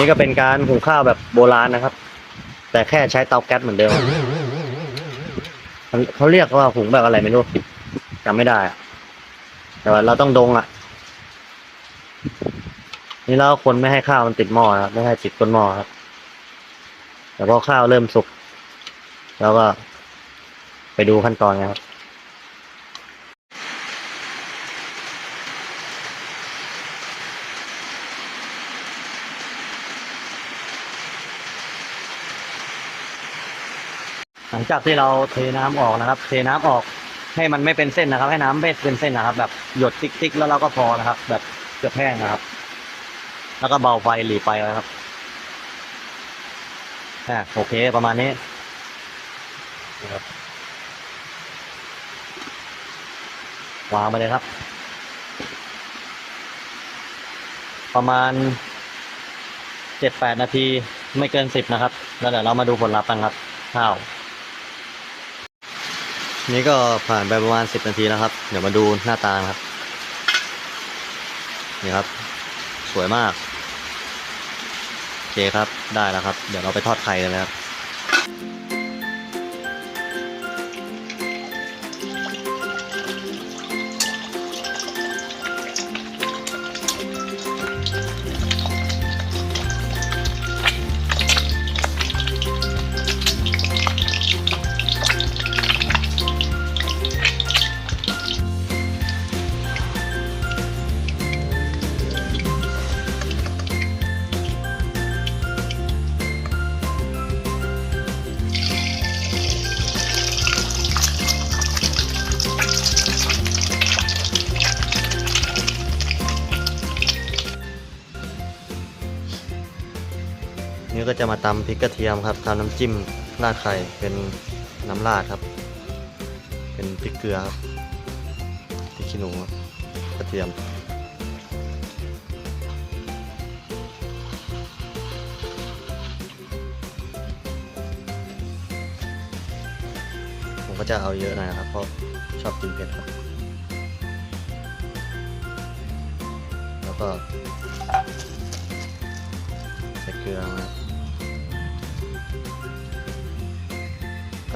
นี่ก็เป็นการหุงข้าวแบบโบราณนะครับ แต่แค่ใช้เตาแก๊สเหมือนเดิมเขาเรียกว่าหุงแบบอะไรไม่รู้จำไม่ได้อะแต่ว่าเราต้องดงอะ นี่เราคนไม่ให้ข้าวมันติดหม้อนะครับไม่ให้ติดก้นหม้อครับ แต่พอข้าวเริ่มสุก แล้วก็ไปดูขั้นตอนกันครับ หลังจากที่เราเทน้ำออกนะครับ เทน้ำออกให้มันไม่เป็นเส้นนะครับ ให้น้ำไม่เป็นเส้นนะครับ แบบหยดติ๊กๆแล้วเราก็พอนะครับ แบบเกือบแห้งนะครับ แล้วก็เบาไฟหลีไฟไว้ครับอะโอเคประมาณนี้นะครับวางไปเลยครับ ประมาณเจ็ดแปดนาทีไม่เกินสิบนะครับ แล้วเดี๋ยวเรามาดูผลลัพธ์กันครับข้าว นี่ก็ผ่านไปประมาณสิบนาทีแล้วครับ เดี๋ยวมาดูหน้าตาครับ นี่ครับ สวยมากโอเคครับ ได้แล้วครับ เดี๋ยวเราไปทอดไข่กันเลยครับ นี่ก็จะมาตำพริกกระเทียมครับทำน้ำจิ้มราดไข่เป็นน้ำราดครับ เป็นพริกเกลือครับพริกขี้หนูครับกระเทียม ผมก็จะเอาเยอะหน่อยนะครับเพราะชอบกินเผ็ดครับ แล้วก็ใส่เกลือมา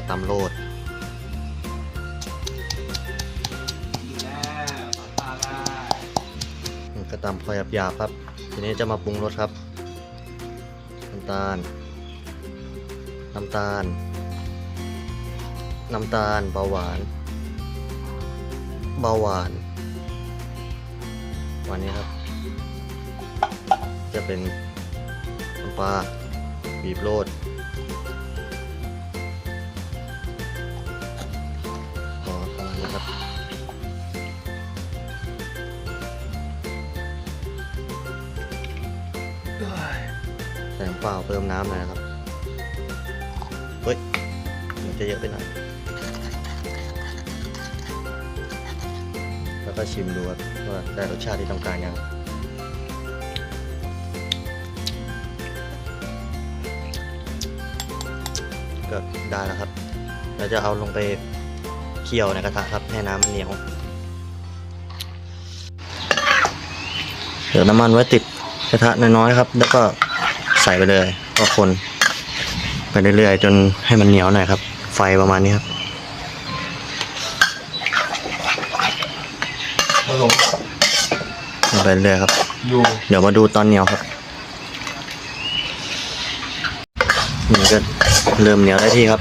ตำโรดก็ตำพอหยาบๆครับ ทีนี้จะมาปรุงรสครับ น้ำตาล น้ำตาล น้ำตาลเบาหวาน เบาหวานวันนี้ครับ จะเป็นน้ำปลาบีบโรด ใส่น้ำเปล่าเพิ่มน้ำหน่อยนะครับ เฮ้ย มันจะเยอะไปหน่อย แล้วก็ชิมดูครับว่าได้รสชาติที่ต้องการยังก็ได้แล้วครับ เราจะเอาลงไปเคี่ยวในกระทะครับให้น้ำมันเหนียว เดี๋ยวน้ำมันไว้ติดกระทะน้อยๆครับ แล้วก็ ใส่ไปเลย ก็คน ไปเรื่อยๆ จนให้มันเหนียวหน่อยครับ ไฟประมาณนี้ครับผสมไปเรื่อยๆครับอยู่เดี๋ยวมาดูตอนเหนียวครับนี่ก็เริ่มเหนียวได้ที่ครับ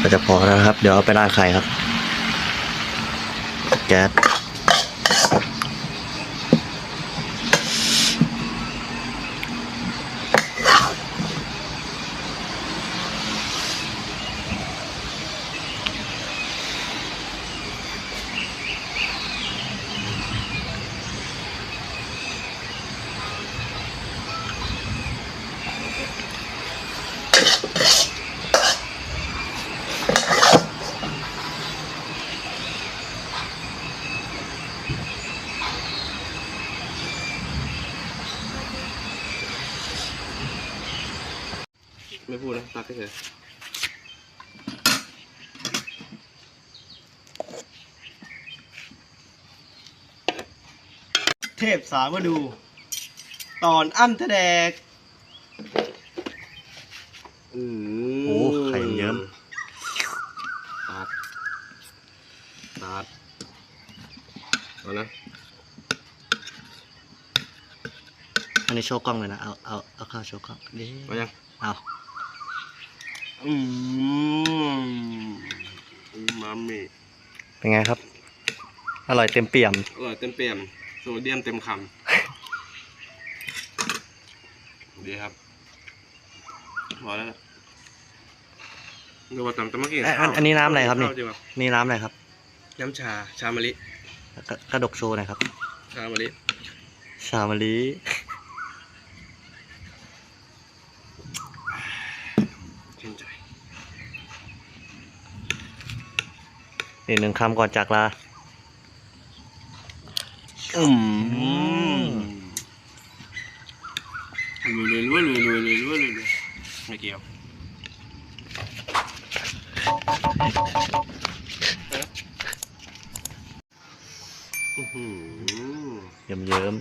ก็จะพอแล้วนะครับ เดี๋ยวเอาไปราดไข่ครับ แไม่พูดนะตักเฉยเทพสามาดู ตอนอั้มแดกอืมโอ้ไข่เยิ้ม ตัด ตัดเอานะอันนี้โชว์กล้องเลยนะ เอา เอา เอาเข้าโชว์กล้องดิเอายังเอา อืมอูมามิเป็นไงครับ อร่อยเต็มเปี่ยม อร่อยเต็มเปี่ยมโซเดียมเต็มคำดีครับพอแล้วนะเดี๋ยวว่าต่แต่เมื่อกี้เอ้ยอันอันนี้น้ำอะไรครับนี่ ข้าวดีกว่านี่น้ำอะไรครับน้ำชา ชามะลิกระกระดกโชว์หน่อยครับ ชามะลิ ชามะลิ อีกหนึ่งคำก่อนจากลาอืมรวยรวยรวยรวยรวยรวยรวยรวยไม่เกี่ยวเยิ้มเยิ้ม